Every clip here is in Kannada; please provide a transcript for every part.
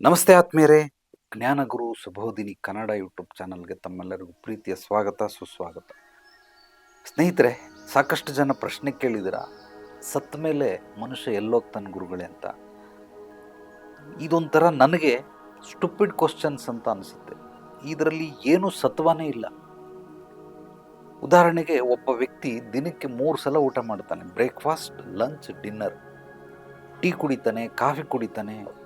ನಮಸ್ತೆ ಆತ್ಮೀಯರೇ. ಜ್ಞಾನಗುರು ಸುಬೋಧಿನಿ ಕನ್ನಡ ಯೂಟ್ಯೂಬ್ ಚಾನಲ್ಗೆ ತಮ್ಮೆಲ್ಲರಿಗೂ ಪ್ರೀತಿಯ ಸ್ವಾಗತ, ಸುಸ್ವಾಗತ. ಸ್ನೇಹಿತರೆ, ಸಾಕಷ್ಟು ಜನ ಪ್ರಶ್ನೆ ಕೇಳಿದಿರ ಸತ್ತ ಮೇಲೆ ಮನುಷ್ಯ ಎಲ್ಲೋಗ್ತಾನೆ ಗುರುಗಳೇ ಅಂತ. ಇದೊಂಥರ ನನಗೆ ಸ್ಟುಪಿಡ್ ಕ್ವಶನ್ಸ್ ಅಂತ ಅನಿಸುತ್ತೆ. ಇದರಲ್ಲಿ ಏನೂ ಸತ್ವನೇ ಇಲ್ಲ. ಉದಾಹರಣೆಗೆ ಒಬ್ಬ ವ್ಯಕ್ತಿ ದಿನಕ್ಕೆ ಮೂರು ಸಲ ಊಟ ಮಾಡ್ತಾನೆ. Breakfast, lunch, dinner. ಟೀ ಕುಡಿತಾನೆ, ಕಾಫಿ ಕುಡಿತಾನೆ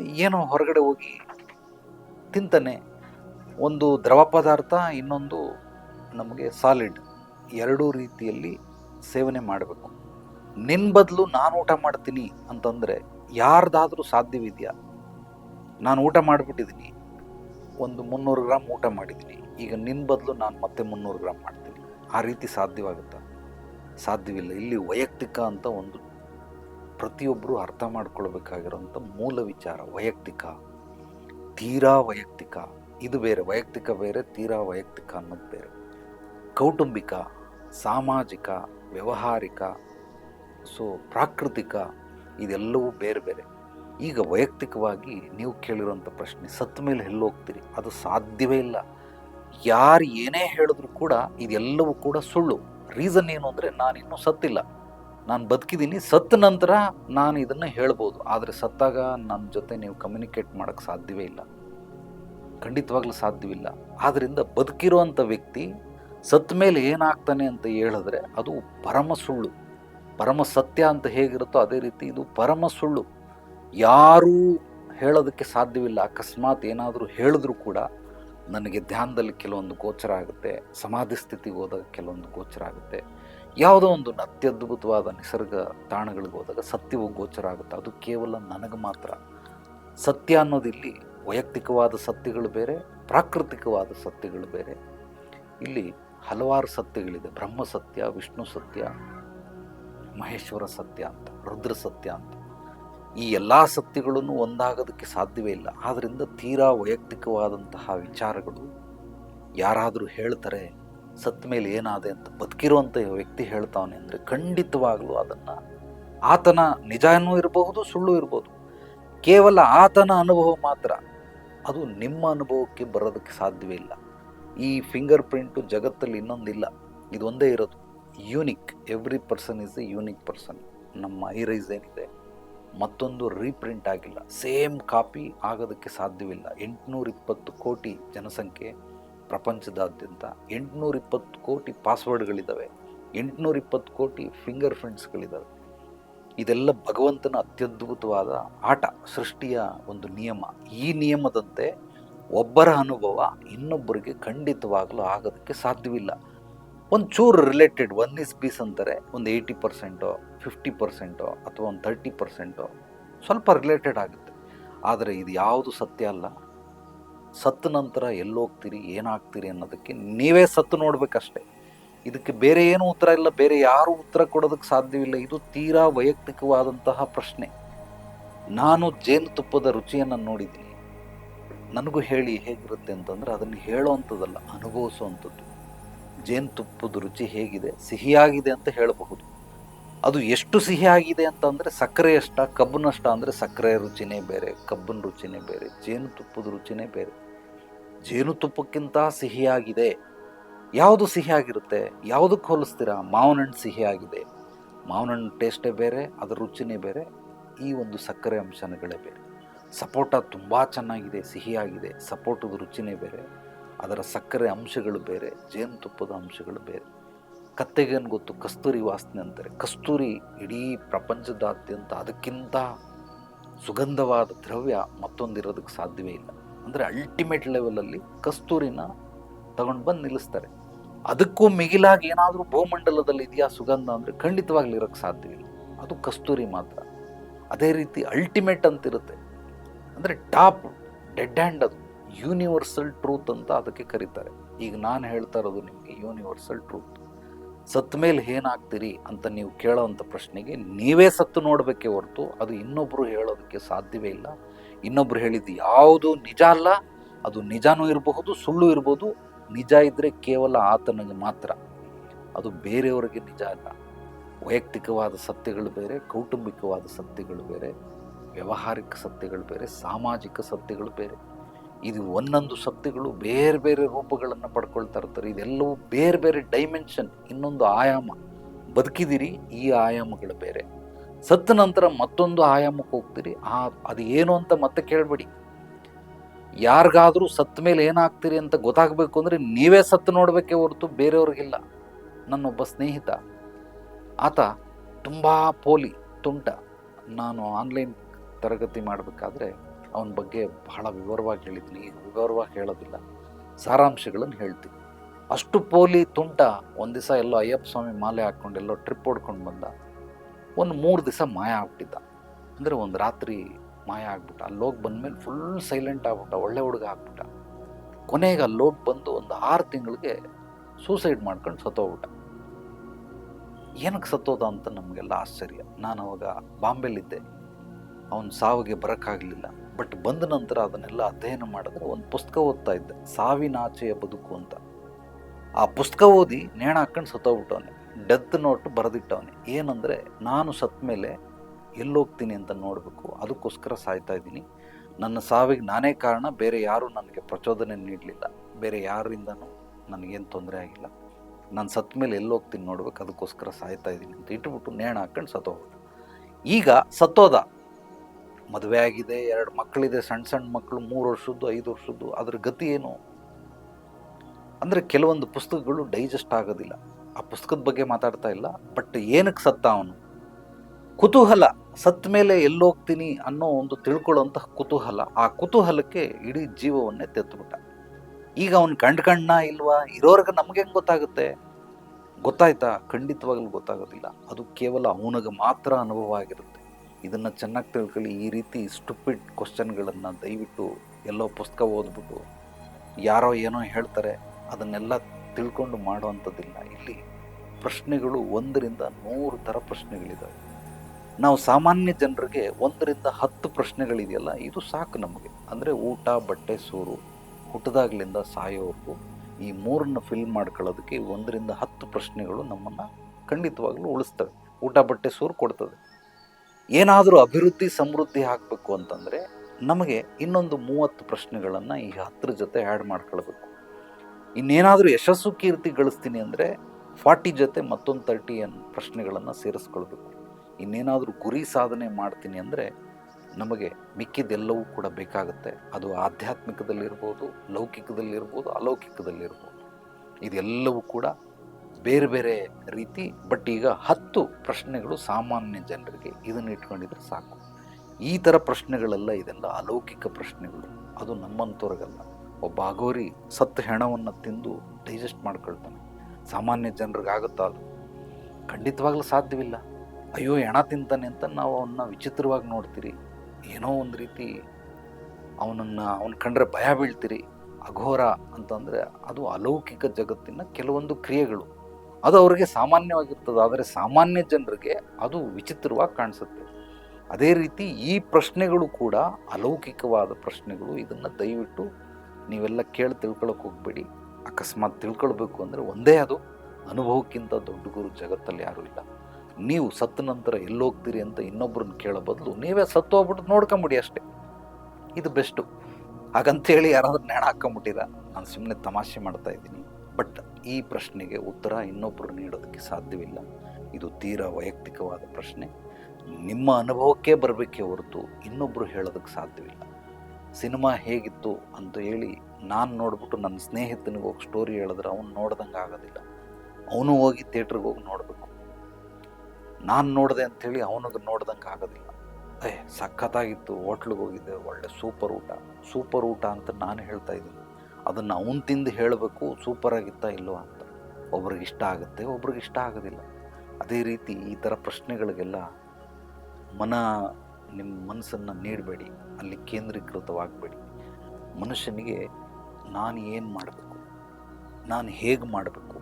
ಏನೋ ಹೊರಗಡೆ ಹೋಗಿ ತಿಂತಾನೆ. ಒಂದು ದ್ರವ ಪದಾರ್ಥ, ಇನ್ನೊಂದು ನಮಗೆ ಸಾಲಿಡ್ ಎರಡೂ ರೀತಿಯಲ್ಲಿ ಸೇವನೆ ಮಾಡಬೇಕು. ನಿನ್ನ ಬದಲು ನಾನು ಊಟ ಮಾಡ್ತೀನಿ ಅಂತಂದರೆ ಯಾರ್ದಾದರೂ ಸಾಧ್ಯವಿದೆಯಾ? ನಾನು ಊಟ ಮಾಡಿಬಿಟ್ಟಿದ್ದೀನಿ ಒಂದು ಮುನ್ನೂರು ಗ್ರಾಮ್ ಊಟ ಮಾಡಿದ್ದೀನಿ ಈಗ ನಿನ್ನ ಬದಲು ನಾನು ಮತ್ತೆ ಮುನ್ನೂರು ಗ್ರಾಮ್ ಮಾಡ್ತೀನಿ. ಆ ರೀತಿ ಸಾಧ್ಯವಾಗುತ್ತಾ? ಸಾಧ್ಯವಿಲ್ಲ. ಇಲ್ಲಿ ವೈಯಕ್ತಿಕ ಅಂತ ಒಂದು ಪ್ರತಿಯೊಬ್ಬರು ಅರ್ಥ ಮಾಡ್ಕೊಳ್ಬೇಕಾಗಿರೋಂಥ ಮೂಲ ವಿಚಾರ, ವೈಯಕ್ತಿಕ, ತೀರಾ ವೈಯಕ್ತಿಕ. ಇದು ಬೇರೆ, ವೈಯಕ್ತಿಕ ಬೇರೆ, ತೀರಾ ವೈಯಕ್ತಿಕ ಅನ್ನೋದು ಬೇರೆ. ಕೌಟುಂಬಿಕ, ಸಾಮಾಜಿಕ, ವ್ಯವಹಾರಿಕ, ಸೊ ಪ್ರಾಕೃತಿಕ, ಇದೆಲ್ಲವೂ ಬೇರೆ ಬೇರೆ. ಈಗ ವೈಯಕ್ತಿಕವಾಗಿ ನೀವು ಕೇಳಿರೋಂಥ ಪ್ರಶ್ನೆ ಸತ್ತ ಮೇಲೆ ಎಲ್ಲಿ ಹೋಗ್ತೀರಿ ಅದು ಸಾಧ್ಯವೇ ಇಲ್ಲ. ಯಾರು ಏನೇ ಹೇಳಿದ್ರು ಕೂಡ ಇದೆಲ್ಲವೂ ಕೂಡ ಸುಳ್ಳು. ರೀಸನ್ ಏನು ಅಂದರೆ ನಾನಿನ್ನೂ ಸತ್ತಿಲ್ಲ. ನಾನು ಬದುಕಿದ್ದೀನಿ ಸತ್ತ ನಂತರ ನಾನು ಇದನ್ನು ಹೇಳ್ಬೋದು. ಆದರೆ ಸತ್ತಾಗ ನನ್ನ ಜೊತೆ ನೀವು ಕಮ್ಯುನಿಕೇಟ್ ಮಾಡೋಕ್ಕೆ ಸಾಧ್ಯವೇ ಇಲ್ಲ. ಖಂಡಿತವಾಗ್ಲೂ ಸಾಧ್ಯವಿಲ್ಲ. ಆದ್ದರಿಂದ ಬದುಕಿರುವಂಥ ವ್ಯಕ್ತಿ ಸತ್ತ ಮೇಲೆ ಏನಾಗ್ತಾನೆ ಅಂತ ಹೇಳಿದ್ರೆ ಅದು ಪರಮ ಸುಳ್ಳು. ಪರಮ ಸತ್ಯ ಅಂತ ಹೇಗಿರುತ್ತೋ ಅದೇ ರೀತಿ ಇದು ಪರಮ ಸುಳ್ಳು. ಯಾರೂ ಹೇಳೋದಕ್ಕೆ ಸಾಧ್ಯವಿಲ್ಲ. ಅಕಸ್ಮಾತ್ ಏನಾದರೂ ಹೇಳಿದ್ರು ಕೂಡ ನನಗೆ ಧ್ಯಾನದಲ್ಲಿ ಕೆಲವೊಂದು ಗೋಚರ ಆಗುತ್ತೆ, ಸಮಾಧಿ ಸ್ಥಿತಿಗೆ ಹೋದಾಗ ಕೆಲವೊಂದು ಗೋಚರ ಆಗುತ್ತೆ. ಯಾವುದೋ ಒಂದು ಅತ್ಯದ್ಭುತವಾದ ನಿಸರ್ಗ ತಾಣಗಳಿಗೆ ಹೋದಾಗ ಸತ್ಯವು ಗೋಚರ ಆಗುತ್ತೆ. ಅದು ಕೇವಲ ನನಗೆ ಮಾತ್ರ. ಸತ್ಯ ಅನ್ನೋದಿಲ್ಲಿ ವೈಯಕ್ತಿಕವಾದ ಸತ್ಯಗಳು ಬೇರೆ, ಪ್ರಾಕೃತಿಕವಾದ ಸತ್ಯಗಳು ಬೇರೆ. ಇಲ್ಲಿ ಹಲವಾರು ಸತ್ಯಗಳಿದೆ. ಬ್ರಹ್ಮ ಸತ್ಯ, ವಿಷ್ಣು ಸತ್ಯ, ಮಹೇಶ್ವರ ಸತ್ಯ ಅಂತ, ರುದ್ರ ಸತ್ಯ ಅಂತ. ಈ ಎಲ್ಲ ಸತ್ಯಗಳನ್ನು ಒಂದಾಗೋದಕ್ಕೆ ಸಾಧ್ಯವೇ ಇಲ್ಲ. ಆದ್ದರಿಂದ ತೀರಾ ವೈಯಕ್ತಿಕವಾದಂತಹ ವಿಚಾರಗಳು ಯಾರಾದರೂ ಹೇಳ್ತಾರೆ ಸತ್ತ ಮೇಲೆ ಏನಾದೆ ಅಂತ ಬದುಕಿರುವಂಥ ವ್ಯಕ್ತಿ ಹೇಳ್ತಾವನೆ ಅಂದರೆ ಖಂಡಿತವಾಗಲೂ ಅದನ್ನು ಆತನ ನಿಜನೂ ಇರಬಹುದು, ಸುಳ್ಳು ಇರಬಹುದು ಕೇವಲ ಆತನ ಅನುಭವ ಮಾತ್ರ. ಅದು ನಿಮ್ಮ ಅನುಭವಕ್ಕೆ ಬರೋದಕ್ಕೆ ಸಾಧ್ಯವೇ ಇಲ್ಲ. ಈ ಫಿಂಗರ್ ಪ್ರಿಂಟು ಜಗತ್ತಲ್ಲಿ ಇನ್ನೊಂದಿಲ್ಲ. ಇದು ಒಂದೇ ಇರೋದು. Unique. Every person is a unique person. ನಮ್ಮ ಐರೈಸ್ ಏನಿದೆ? ಮತ್ತೊಂದು ರೀಪ್ರಿಂಟ್ ಆಗಿಲ್ಲ. ಸೇಮ್ ಕಾಪಿ ಆಗೋದಕ್ಕೆ ಸಾಧ್ಯವಿಲ್ಲ. ಎಂಟುನೂರ ಇಪ್ಪತ್ತು ಕೋಟಿ ಜನಸಂಖ್ಯೆ ಪ್ರಪಂಚದಾದ್ಯಂತ ಎಂಟುನೂರ ಇಪ್ಪತ್ತು ಕೋಟಿ ಪಾಸ್ವರ್ಡ್ಗಳಿದ್ದಾವೆ ಎಂಟುನೂರ ಇಪ್ಪತ್ತು ಕೋಟಿ ಫಿಂಗರ್ ಪ್ರಿಂಟ್ಸ್ಗಳಿದ್ದಾವೆ ಇದೆಲ್ಲ ಭಗವಂತನ ಅತ್ಯದ್ಭುತವಾದ ಆಟ, ಸೃಷ್ಟಿಯ ಒಂದು ನಿಯಮ. ಈ ನಿಯಮದಂತೆ ಒಬ್ಬರ ಅನುಭವ ಇನ್ನೊಬ್ಬರಿಗೆ ಖಂಡಿತವಾಗಲೂ ಆಗೋದಕ್ಕೆ ಸಾಧ್ಯವಿಲ್ಲ. ಒಂದು ಚೂರು ರಿಲೇಟೆಡ್ ಒನ್ ಇಸ್ ಪೀಸ್ ಅಂತಾರೆ. ಒಂದು ಏಯ್ಟಿ ಪರ್ಸೆಂಟೋ ಫಿಫ್ಟಿ ಪರ್ಸೆಂಟೋ ಅಥವಾ ಒಂದು ತರ್ಟಿ ಪರ್ಸೆಂಟೋ ಸ್ವಲ್ಪ ರಿಲೇಟೆಡ್ ಆಗುತ್ತೆ. ಆದರೆ ಇದು ಯಾವುದು ಸತ್ಯ ಅಲ್ಲ. ಸತ್ತ ನಂತರ ಎಲ್ಲೋಗ್ತೀರಿ, ಏನಾಗ್ತೀರಿ ಅನ್ನೋದಕ್ಕೆ ನೀವೇ ಸತ್ತು ನೋಡ್ಬೇಕಷ್ಟೆ. ಇದಕ್ಕೆ ಬೇರೆ ಏನೂ ಉತ್ತರ ಇಲ್ಲ, ಬೇರೆ ಯಾರೂ ಉತ್ತರ ಕೊಡೋದಕ್ಕೆ ಸಾಧ್ಯವಿಲ್ಲ. ಇದು ತೀರಾ ವೈಯಕ್ತಿಕವಾದಂತಹ ಪ್ರಶ್ನೆ. ನಾನು ಜೇನುತುಪ್ಪದ ರುಚಿಯನ್ನು ನೋಡಿದ್ದೀನಿ. ನನಗೂ ಹೇಳಿ ಹೇಗಿರುತ್ತೆ ಅಂತಂದರೆ ಅದನ್ನು ಹೇಳೋವಂಥದ್ದಲ್ಲ ಅನುಭವಿಸುವಂಥದ್ದು ಜೇನುತುಪ್ಪದ ರುಚಿ ಹೇಗಿದೆ, ಸಿಹಿಯಾಗಿದೆ ಅಂತ ಹೇಳಬಹುದು. ಅದು ಎಷ್ಟು ಸಿಹಿಯಾಗಿದೆ ಅಂತಂದರೆ ಸಕ್ಕರೆ ಅಷ್ಟ ಕಬ್ಬಿನಷ್ಟ ಅಂದರೆ ಸಕ್ಕರೆ ರುಚಿನೇ ಬೇರೆ, ಕಬ್ಬಿನ ರುಚಿನೇ ಬೇರೆ ಜೇನುತುಪ್ಪದ ರುಚಿನೇ ಬೇರೆ. ಜೇನುತುಪ್ಪಕ್ಕಿಂತ ಸಿಹಿಯಾಗಿದೆ. ಯಾವುದು ಸಿಹಿಯಾಗಿರುತ್ತೆ? ಯಾವುದಕ್ಕೆ ಹೋಲಿಸ್ತೀರಾ? ಮಾವಿನ ಹಣ್ಣು ಸಿಹಿಯಾಗಿದೆ. ಮಾವಿನ ಹಣ್ಣು ಟೇಸ್ಟೇ ಬೇರೆ, ಅದರ ರುಚಿನೇ ಬೇರೆ, ಈ ಒಂದು ಸಕ್ಕರೆ ಅಂಶಗಳೇ ಬೇರೆ. ಸಪೋಟ ತುಂಬ ಚೆನ್ನಾಗಿದೆ, ಸಿಹಿಯಾಗಿದೆ, ಸಪೋಟದ ರುಚಿನೇ ಬೇರೆ, ಅದರ ಸಕ್ಕರೆ ಅಂಶಗಳು ಬೇರೆ ಜೇನುತುಪ್ಪದ ಅಂಶಗಳು ಬೇರೆ. ಕತ್ತೆಗೇನು ಗೊತ್ತು ಕಸ್ತೂರಿ ವಾಸನೆ ಅಂತಾರೆ. ಕಸ್ತೂರಿ ಇಡೀ ಪ್ರಪಂಚದಾದ್ಯಂತ ಅದಕ್ಕಿಂತ ಸುಗಂಧವಾದ ದ್ರವ್ಯ ಮತ್ತೊಂದಿರೋದಕ್ಕೆ ಸಾಧ್ಯವೇ ಇಲ್ಲ. ಅಂದರೆ ಅಲ್ಟಿಮೇಟ್ ಲೆವೆಲಲ್ಲಿ ಕಸ್ತೂರಿನ ತಗೊಂಡು ಬಂದು ನಿಲ್ಲಿಸ್ತಾರೆ. ಅದಕ್ಕೂ ಮಿಗಿಲಾಗಿ ಏನಾದರೂ ಭೂಮಂಡಲದಲ್ಲಿ ಇದೆಯಾ ಸುಗಂಧ ಅಂದರೆ ಖಂಡಿತವಾಗ್ಲಿ ಇರೋಕ್ಕೆ ಸಾಧ್ಯವಿಲ್ಲ ಅದು ಕಸ್ತೂರಿ ಮಾತ್ರ. ಅದೇ ರೀತಿ ಅಲ್ಟಿಮೇಟ್ ಅಂತಿರುತ್ತೆ. ಅಂದರೆ ಟಾಪ್, ಡೆಡ್ ಹ್ಯಾಂಡ್ ಅದು. ಯೂನಿವರ್ಸಲ್ ಟ್ರೂತ್ ಅಂತ ಅದಕ್ಕೆ ಕರೀತಾರೆ. ಈಗ ನಾನು ಹೇಳ್ತಾ ಇರೋದು ನಿಮಗೆ ಯೂನಿವರ್ಸಲ್ ಟ್ರೂತ್ ಸತ್ತ ಮೇಲೆ ಏನಾಗ್ತೀರಿ ಅಂತ ನೀವು ಕೇಳೋವಂಥ ಪ್ರಶ್ನೆಗೆ ನೀವೇ ಸತ್ತು ನೋಡಬೇಕೆ ಹೊರತು ಅದು ಇನ್ನೊಬ್ಬರು ಹೇಳೋದಕ್ಕೆ ಸಾಧ್ಯವೇ ಇಲ್ಲ. ಇನ್ನೊಬ್ರು ಹೇಳಿದ್ದು ಯಾವುದು ನಿಜ ಅಲ್ಲ, ಅದು ನಿಜನೂ ಇರಬಹುದು, ಸುಳ್ಳು ಇರ್ಬೋದು ನಿಜ ಇದ್ದರೆ ಕೇವಲ ಆತನಿಗೆ ಮಾತ್ರ. ಅದು ಬೇರೆಯವರಿಗೆ ನಿಜ ಅಲ್ಲ. ವೈಯಕ್ತಿಕವಾದ ಸತ್ಯಗಳು ಬೇರೆ, ಕೌಟುಂಬಿಕವಾದ ಸತ್ಯಗಳು ಬೇರೆ, ವ್ಯಾವಹಾರಿಕ ಸತ್ಯಗಳು ಬೇರೆ, ಸಾಮಾಜಿಕ ಸತ್ಯಗಳು ಬೇರೆ. ಇದು ಒಂದೊಂದು ಶಕ್ತಿಗಳು ಬೇರೆ ಬೇರೆ ರೂಪಗಳನ್ನು ಪಡ್ಕೊಳ್ತಾ ಇರ್ತಾರೆ. ಇದೆಲ್ಲವೂ ಬೇರೆ ಬೇರೆ ಡೈಮೆನ್ಷನ್ ಇನ್ನೊಂದು ಆಯಾಮ. ಬದುಕಿದಿರಿ ಈ ಆಯಾಮಗಳು ಬೇರೆ. ಸತ್ತ ನಂತರ ಮತ್ತೊಂದು ಆಯಾಮಕ್ಕೆ ಹೋಗ್ತೀರಿ. ಆ, ಅದು ಏನು ಅಂತ ಮತ್ತೆ ಕೇಳಬೇಡಿ. ಯಾರಿಗಾದರೂ ಸತ್ತ ಮೇಲೆ ಏನಾಗ್ತೀರಿ ಅಂತ ಗೊತ್ತಾಗಬೇಕು ಅಂದರೆ ನೀವೇ ಸತ್ತು ನೋಡಬೇಕೇ ಹೊರತು ಬೇರೆಯವ್ರಿಗಿಲ್ಲ. ನನ್ನೊಬ್ಬ ಸ್ನೇಹಿತ, ಆತ ತುಂಬ ಪೋಲಿ, ತುಂಟ. ನಾನು ಆನ್ಲೈನ್ ತರಗತಿ ಮಾಡಬೇಕಾದ್ರೆ ಅವನ ಬಗ್ಗೆ ಬಹಳ ವಿವರವಾಗಿ ಹೇಳಿದ್ದೀನಿ. ಈಗ ವಿವರವಾಗಿ ಹೇಳೋದಿಲ್ಲ. ಸಾರಾಂಶಗಳನ್ನು ಹೇಳ್ತೀನಿ. ಅಷ್ಟು ಪೋಲಿ ತುಂಟ ಒಂದು ದಿವಸ ಎಲ್ಲೋ ಅಯ್ಯಪ್ಪ ಸ್ವಾಮಿ ಮಾಲೆ ಹಾಕ್ಕೊಂಡು ಎಲ್ಲೋ ಟ್ರಿಪ್ ಹೊಡ್ಕೊಂಡು ಬಂದ. ಒಂದು ಮೂರು ದಿವಸ ಮಾಯ ಆಗ್ಬಿಟ್ಟಿದ್ದ. ಅಂದರೆ ಒಂದು ರಾತ್ರಿ ಮಾಯ ಆಗ್ಬಿಟ್ಟ. ಅಲ್ಲೋಗಿ ಬಂದಮೇಲೆ ಫುಲ್ ಸೈಲೆಂಟ್ ಆಗ್ಬಿಟ್ಟ. ಒಳ್ಳೆ ಹುಡುಗ ಆಗ್ಬಿಟ್ಟ. ಕೊನೆಗೆ ಅಲ್ಲೋಗಿ ಬಂದು ಒಂದು ಆರು ತಿಂಗಳಿಗೆ ಸೂಸೈಡ್ ಮಾಡ್ಕೊಂಡು ಸತ್ತೋಗ್ಬಿಟ್ಟ. ಏನಕ್ಕೆ ಸತ್ತೋದ ಅಂತ ನಮಗೆಲ್ಲ ಆಶ್ಚರ್ಯ. ನಾನು ಅವಾಗ ಬಾಂಬೆಲಿದ್ದೆ. ಅವನ ಸಾವಿಗೆ ಬರೋಕ್ಕಾಗಲಿಲ್ಲ. ಬಟ್ ಬಂದ ನಂತರ ಅದನ್ನೆಲ್ಲ ಅಧ್ಯಯನ ಮಾಡಿದ್ರೆ ಒಂದು ಪುಸ್ತಕ ಓದ್ತಾ ಇದ್ದೆ ಸಾವಿನಾಚೆಯ ಬದುಕು ಅಂತ. ಆ ಪುಸ್ತಕ ಓದಿ ನೇಣ ಹಾಕೊಂಡು ಸತ್ತೋಗ್ಬಿಟ್ಟವನೆ ಡೆತ್ ನೋಟ್ ಬರೆದಿಟ್ಟವನೆ. ಏನಂದರೆ, ನಾನು ಸತ್ತ ಮೇಲೆ ಎಲ್ಲೋಗ್ತೀನಿ ಅಂತ ನೋಡಬೇಕು, ಅದಕ್ಕೋಸ್ಕರ ಸಾಯ್ತಾ ಇದ್ದೀನಿ. ನನ್ನ ಸಾವಿಗೆ ನಾನೇ ಕಾರಣ, ಬೇರೆ ಯಾರೂ ನನಗೆ ಪ್ರಚೋದನೆ ನೀಡಲಿಲ್ಲ. ಬೇರೆ ಯಾರಿಂದನೂ ನನಗೇನು ತೊಂದರೆ ಆಗಿಲ್ಲ. ನಾನು ಸತ್ತ ಮೇಲೆ ಎಲ್ಲೋಗ್ತೀನಿ ನೋಡ್ಬೇಕು, ಅದಕ್ಕೋಸ್ಕರ ಸಾಯ್ತಾ ಇದ್ದೀನಿ ಅಂತ ಇಟ್ಬಿಟ್ಟು ನೇಣ ಹಾಕೊಂಡು ಸತ್ತೋಗ್ಬಿಟ್ಟು. ಈಗ ಸತ್ತೋದ. ಮದುವೆ ಆಗಿದೆ, ಎರಡು ಮಕ್ಕಳಿದೆ ಸಣ್ಣ ಸಣ್ಣ ಮಕ್ಕಳು ಮೂರು ವರ್ಷದ್ದು, ಐದು ವರ್ಷದ್ದು, ಅದ್ರ ಗತಿ ಏನು? ಅಂದರೆ ಕೆಲವೊಂದು ಪುಸ್ತಕಗಳು ಡೈಜೆಸ್ಟ್ ಆಗೋದಿಲ್ಲ. ಆ ಪುಸ್ತಕದ ಬಗ್ಗೆ ಮಾತಾಡ್ತಾ ಇಲ್ಲ ಬಟ್ ಏನಕ್ಕೆ ಸತ್ತ ಅವನು? ಕುತೂಹಲ ಸತ್ತ ಮೇಲೆ ಎಲ್ಲೋಗ್ತೀನಿ ಅನ್ನೋ ಒಂದು ತಿಳ್ಕೊಳ್ಳೋಂತಹ ಕುತೂಹಲ, ಆ ಕುತೂಹಲಕ್ಕೆ ಇಡೀ ಜೀವವನ್ನೇ ತೆತ್ತುಬಿಟ್ಟ ಈಗ ಅವನು ಕಂಡ್ಕಣ್ಣ ಇಲ್ವಾ? ಇರೋರ್ಗೆ ನಮ್ಗೆ ಹೆಂಗೆ ಗೊತ್ತಾಗುತ್ತೆ? ಗೊತ್ತಾಯ್ತಾ? ಖಂಡಿತವಾಗ್ಲೂ ಗೊತ್ತಾಗೋದಿಲ್ಲ. ಅದು ಕೇವಲ ಅವನಿಗೆ ಮಾತ್ರ ಅನುಭವ ಆಗಿರುತ್ತೆ. ಇದನ್ನು ಚೆನ್ನಾಗಿ ತಿಳ್ಕೊಳ್ಳಿ. ಈ ರೀತಿ ಸ್ಟುಪಿಡ್ ಕ್ವಶನ್ಗಳನ್ನು ದಯವಿಟ್ಟು ಎಲ್ಲೋ ಪುಸ್ತಕ ಓದ್ಬಿಟ್ಟು ಯಾರೋ ಏನೋ ಹೇಳ್ತಾರೆ, ಅದನ್ನೆಲ್ಲ ತಿಳ್ಕೊಂಡು ಮಾಡುವಂಥದ್ದಿಲ್ಲ. ಇಲ್ಲಿ ಪ್ರಶ್ನೆಗಳು ಒಂದರಿಂದ ನೂರು ಥರ ಪ್ರಶ್ನೆಗಳಿದ್ದಾವೆ ನಾವು ಸಾಮಾನ್ಯ ಜನರಿಗೆ ಒಂದರಿಂದ ಹತ್ತು ಪ್ರಶ್ನೆಗಳಿದೆಯಲ್ಲ, ಇದು ಸಾಕು ನಮಗೆ. ಅಂದರೆ ಊಟ, ಬಟ್ಟೆ, ಸೂರು ಹುಟ್ಟದಾಗ್ಲಿಂದ ಸಾಯೋವರೆಗೂ, ಈ ಮೂರನ್ನು ಫಿಲ್ ಮಾಡ್ಕೊಳ್ಳೋದಕ್ಕೆ ಒಂದರಿಂದ ಹತ್ತು ಪ್ರಶ್ನೆಗಳು ನಮ್ಮನ್ನು ಖಂಡಿತವಾಗಲೂ ಉಳಿಸ್ತವೆ. ಊಟ, ಬಟ್ಟೆ, ಸೂರು ಕೊಡ್ತದೆ. ಏನಾದರೂ ಅಭಿವೃದ್ಧಿ, ಸಮೃದ್ಧಿ ಆಗಬೇಕು ಅಂತಂದರೆ ನಮಗೆ ಇನ್ನೊಂದು ಮೂವತ್ತು ಪ್ರಶ್ನೆಗಳನ್ನು ಈ ಹತ್ತರ ಜೊತೆ ಆ್ಯಡ್ ಮಾಡ್ಕೊಳ್ಬೇಕು. ಇನ್ನೇನಾದರೂ ಯಶಸ್ಸು ಕೀರ್ತಿ ಗಳಿಸ್ತೀನಿ ಅಂದರೆ ಫಾರ್ಟಿ ಜೊತೆ ಮತ್ತೊಂದು ತರ್ಟಿ ಅನ್ ಪ್ರಶ್ನೆಗಳನ್ನು ಸೇರಿಸ್ಕೊಳ್ಬೇಕು. ಇನ್ನೇನಾದರೂ ಗುರಿ ಸಾಧನೆ ಮಾಡ್ತೀನಿ ಅಂದರೆ ನಮಗೆ ಮಿಕ್ಕಿದೆಲ್ಲವೂ ಕೂಡ ಬೇಕಾಗುತ್ತೆ. ಅದು ಆಧ್ಯಾತ್ಮಿಕದಲ್ಲಿರ್ಬೋದು, ಲೌಕಿಕದಲ್ಲಿರ್ಬೋದು, ಅಲೌಕಿಕದಲ್ಲಿರ್ಬೋದು. ಇದೆಲ್ಲವೂ ಕೂಡ ಬೇರೆ ಬೇರೆ ರೀತಿ ಬಟ್ ಈಗ ಹತ್ತು ಪ್ರಶ್ನೆಗಳು ಸಾಮಾನ್ಯ ಜನರಿಗೆ ಇದನ್ನು ಇಟ್ಕೊಂಡಿದ್ರೆ ಸಾಕು. ಈ ಥರ ಪ್ರಶ್ನೆಗಳೆಲ್ಲ ಇದೆಲ್ಲ ಅಲೌಕಿಕ ಪ್ರಶ್ನೆಗಳು. ಅದು ನಮ್ಮಂಥವ್ರಿಗಲ್ಲ ಒಬ್ಬ ಅಗೋರಿ ಸತ್ತ ಹೆಣವನ್ನು ತಿಂದು ಡೈಜೆಸ್ಟ್ ಮಾಡ್ಕೊಳ್ತಾನೆ. ಸಾಮಾನ್ಯ ಜನರಿಗಾಗುತ್ತಾ ಅದು? ಖಂಡಿತವಾಗ್ಲೂ ಸಾಧ್ಯವಿಲ್ಲ. ಅಯ್ಯೋ, ಹೆಣ ತಿಂತಾನೆ ಅಂತ ನಾವು ಅವನ್ನ ವಿಚಿತ್ರವಾಗಿ ನೋಡ್ತೀರಿ. ಏನೋ ಒಂದು ರೀತಿ ಅವನನ್ನು, ಅವನ ಕಂಡ್ರೆ ಭಯ ಬೀಳ್ತೀರಿ. ಅಘೋರ ಅಂತಂದರೆ ಅದು ಅಲೌಕಿಕ ಜಗತ್ತಿನ ಕೆಲವೊಂದು ಕ್ರಿಯೆಗಳು. ಅದು ಅವರಿಗೆ ಸಾಮಾನ್ಯವಾಗಿರ್ತದೆ. ಆದರೆ ಸಾಮಾನ್ಯ ಜನರಿಗೆ ಅದು ವಿಚಿತ್ರವಾಗಿ ಕಾಣಿಸುತ್ತೆ. ಅದೇ ರೀತಿ ಈ ಪ್ರಶ್ನೆಗಳು ಕೂಡ ಅಲೌಕಿಕವಾದ ಪ್ರಶ್ನೆಗಳು. ಇದನ್ನು ದಯವಿಟ್ಟು ನೀವೆಲ್ಲ ಕೇಳಿ ತಿಳ್ಕೊಳಕ್ಕೆ ಹೋಗಬೇಡಿ. ಅಕಸ್ಮಾತ್ ತಿಳ್ಕೊಳ್ಬೇಕು ಅಂದರೆ ಒಂದೇ ಅದು. ಅನುಭವಕ್ಕಿಂತ ದೊಡ್ಡ ಗುರು ಜಗತ್ತಲ್ಲಿ ಯಾರೂ ಇಲ್ಲ. ನೀವು ಸತ್ತ ನಂತರ ಎಲ್ಲೋಗ್ತೀರಿ ಅಂತ ಇನ್ನೊಬ್ಬರನ್ನು ಕೇಳೋ ಬದಲು ನೀವೇ ಸತ್ತು ಹೋಗ್ಬಿಟ್ಟು ನೋಡ್ಕೊಂಬಿಡಿ ಅಷ್ಟೇ. ಇದು ಬೆಸ್ಟು. ಹಾಗಂತೇಳಿ ಯಾರಾದರೂ ನೇಣ ಹಾಕೊಂಬಿಟ್ಟಿರ ನಾನು ಸುಮ್ಮನೆ ತಮಾಷೆ ಮಾಡ್ತಾ ಇದ್ದೀನಿ. ಬಟ್ ಈ ಪ್ರಶ್ನೆಗೆ ಉತ್ತರ ಇನ್ನೊಬ್ಬರು ನೀಡೋದಕ್ಕೆ ಸಾಧ್ಯವಿಲ್ಲ. ಇದು ತೀರಾ ವೈಯಕ್ತಿಕವಾದ ಪ್ರಶ್ನೆ. ನಿಮ್ಮ ಅನುಭವಕ್ಕೆ ಬರಬೇಕೇ ಹೊರತು ಇನ್ನೊಬ್ಬರು ಹೇಳೋದಕ್ಕೆ ಸಾಧ್ಯವಿಲ್ಲ. ಸಿನಿಮಾ ಹೇಗಿತ್ತು ಅಂತ ಹೇಳಿ ನಾನು ನೋಡ್ಬಿಟ್ಟು ನನ್ನ ಸ್ನೇಹಿತನಿಗೆ ಹೋಗಿ ಸ್ಟೋರಿ ಹೇಳಿದ್ರೆ ಅವನು ನೋಡ್ದಂಗೆ ಆಗೋದಿಲ್ಲ. ಅವನು ಹೋಗಿ ಥಿಯೇಟ್ರಿಗೆ ಹೋಗಿ ನೋಡಬೇಕು. ನಾನು ನೋಡಿದೆ ಅಂಥೇಳಿ ಅವನಿಗೆ ನೋಡ್ದಂಗೆ ಆಗೋದಿಲ್ಲ. ಏ, ಸಖತ್ತಾಗಿತ್ತು. ಹೋಟ್ಲಿಗೆ ಹೋಗಿದ್ದೆ. ಒಳ್ಳೆ ಸೂಪರ್ ಊಟ. ಸೂಪರ್ ಊಟ ಅಂತ ನಾನು ಹೇಳ್ತಾ ಇದ್ದೀನಿ. ಅದನ್ನು ಅವನು ತಿಂದು ಹೇಳಬೇಕು ಸೂಪರ್ ಆಗಿತ್ತಾ ಇಲ್ವಾ ಅಂತ. ಒಬ್ರಿಗೆ ಇಷ್ಟ ಆಗುತ್ತೆ, ಒಬ್ರಿಗೆ ಇಷ್ಟ ಆಗೋದಿಲ್ಲ. ಅದೇ ರೀತಿ ಈ ಥರ ಪ್ರಶ್ನೆಗಳಿಗೆಲ್ಲ ಮನ ನಿಮ್ಮ ಮನಸ್ಸನ್ನು ನೀಡಬೇಡಿ, ಅಲ್ಲಿ ಕೇಂದ್ರೀಕೃತವಾಗಬೇಡಿ. ಮನುಷ್ಯನಿಗೆ ನಾನು ಏನು ಮಾಡಬೇಕು, ನಾನು ಹೇಗೆ ಮಾಡಬೇಕು?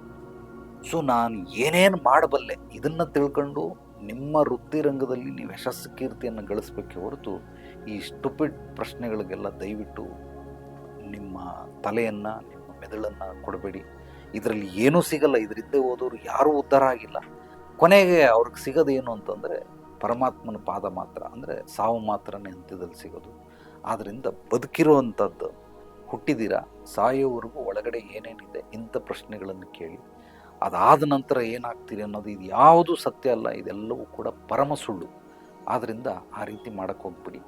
ಸೊ, ನಾನು ಏನೇನು ಮಾಡಬಲ್ಲೆ? ಇದನ್ನು ತಿಳ್ಕೊಂಡು ನಿಮ್ಮ ವೃತ್ತಿರಂಗದಲ್ಲಿ ನೀವು ಯಶಸ್ಸು, ಕೀರ್ತಿಯನ್ನು ಗಳಿಸ್ಬೇಕೆ ಹೊರತು ಈ ಸ್ಟುಪಿಡ್ ಪ್ರಶ್ನೆಗಳಿಗೆಲ್ಲ ದಯವಿಟ್ಟು ನಿಮ್ಮ ತಲೆಯನ್ನು, ನಿಮ್ಮ ಮೆದುಳನ್ನು ಕೊಡಬೇಡಿ. ಇದರಲ್ಲಿ ಏನೂ ಸಿಗಲ್ಲ. ಇದರಿಂದ ಹೋದವರು ಯಾರೂ ಉದ್ಧಾರ ಆಗಿಲ್ಲ. ಕೊನೆಗೆ ಅವ್ರಿಗೆ ಸಿಗೋದೇನು ಅಂತಂದರೆ, ಪರಮಾತ್ಮನ ಪಾದ ಮಾತ್ರ, ಅಂದರೆ ಸಾವು ಮಾತ್ರನೇ ಅಂತ್ಯದಲ್ಲಿ ಸಿಗೋದು. ಆದ್ದರಿಂದ ಬದುಕಿರುವಂಥದ್ದು ಹುಟ್ಟಿದ್ದೀರಾ? ಸಾಯೋವರೆಗೂ ಒಳಗಡೆ ಏನೇನಿದೆ? ಇಂಥ ಪ್ರಶ್ನೆಗಳನ್ನು ಕೇಳಿ. ಅದಾದ ನಂತರ ಏನಾಗ್ತೀರಿ ಅನ್ನೋದು ಇದು ಯಾವುದೂ ಸತ್ಯ ಅಲ್ಲ. ಇದೆಲ್ಲವೂ ಕೂಡ ಪರಮ ಸುಳ್ಳು. ಆದ್ದರಿಂದ ಆ ರೀತಿ ಮಾಡೋಕ್ಕೆ ಹೋಗ್ಬಿಡಿ.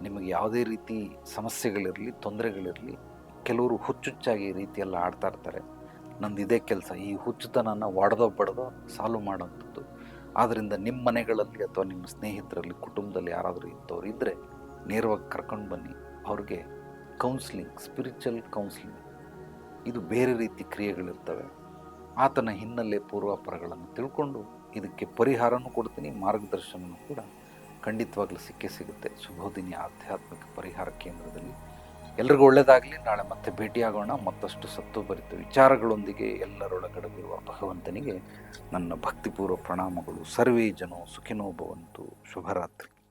ನಿಮಗೆ ಯಾವುದೇ ರೀತಿ ಸಮಸ್ಯೆಗಳಿರಲಿ, ತೊಂದರೆಗಳಿರಲಿ, ಕೆಲವರು ಹುಚ್ಚುಚ್ಚಾಗಿ ಈ ರೀತಿಯೆಲ್ಲ ಆಡ್ತಾ ಇರ್ತಾರೆ. ನಂದು ಇದೇ ಕೆಲಸ, ಈ ಹುಚ್ಚುತನನ ಒಡೆದೋ ಬಡ್ದೋ ಸಾಲ್ವ್ ಮಾಡೋಂಥದ್ದು. ಆದ್ದರಿಂದ ನಿಮ್ಮ ಮನೆಗಳಲ್ಲಿ ಅಥವಾ ನಿಮ್ಮ ಸ್ನೇಹಿತರಲ್ಲಿ, ಕುಟುಂಬದಲ್ಲಿ ಯಾರಾದರೂ ಇಂಥವ್ರು ಇದ್ದರೆ ನೇರವಾಗಿ ಕರ್ಕೊಂಡು ಬನ್ನಿ. ಅವ್ರಿಗೆ ಕೌನ್ಸ್ಲಿಂಗ್ ಸ್ಪಿರಿಚುವಲ್ ಕೌನ್ಸ್ಲಿಂಗ್ ಇದು ಬೇರೆ ರೀತಿ ಕ್ರಿಯೆಗಳಿರ್ತವೆ. ಆತನ ಹಿನ್ನೆಲೆ ಪೂರ್ವಾಪರಗಳನ್ನು ತಿಳ್ಕೊಂಡು ಇದಕ್ಕೆ ಪರಿಹಾರನೂ ಕೊಡ್ತೀನಿ ಮಾರ್ಗದರ್ಶನವೂ ಕೂಡ ಖಂಡಿತವಾಗ್ಲೂ ಸಿಕ್ಕೇ ಸಿಗುತ್ತೆ. ಶುಭೋದಿನಿ ಆಧ್ಯಾತ್ಮಿಕ ಪರಿಹಾರ ಕೇಂದ್ರದಲ್ಲಿ. ಎಲ್ರಿಗೂ ಒಳ್ಳೆಯದಾಗಲಿ ನಾಳೆ ಮತ್ತೆ ಭೇಟಿಯಾಗೋಣ. ಮತ್ತಷ್ಟು ಸತ್ತು ಬರಿತ ವಿಚಾರಗಳೊಂದಿಗೆ ಎಲ್ಲರೊಳಗಡೆವಿರುವ ಭಗವಂತನಿಗೆ ನನ್ನ ಭಕ್ತಿಪೂರ್ವ ಪ್ರಣಾಮಗಳು. ಸರ್ವೇ ಜನೋ ಸುಖಿನೋ ಭವಂತು. ಶುಭರಾತ್ರಿ.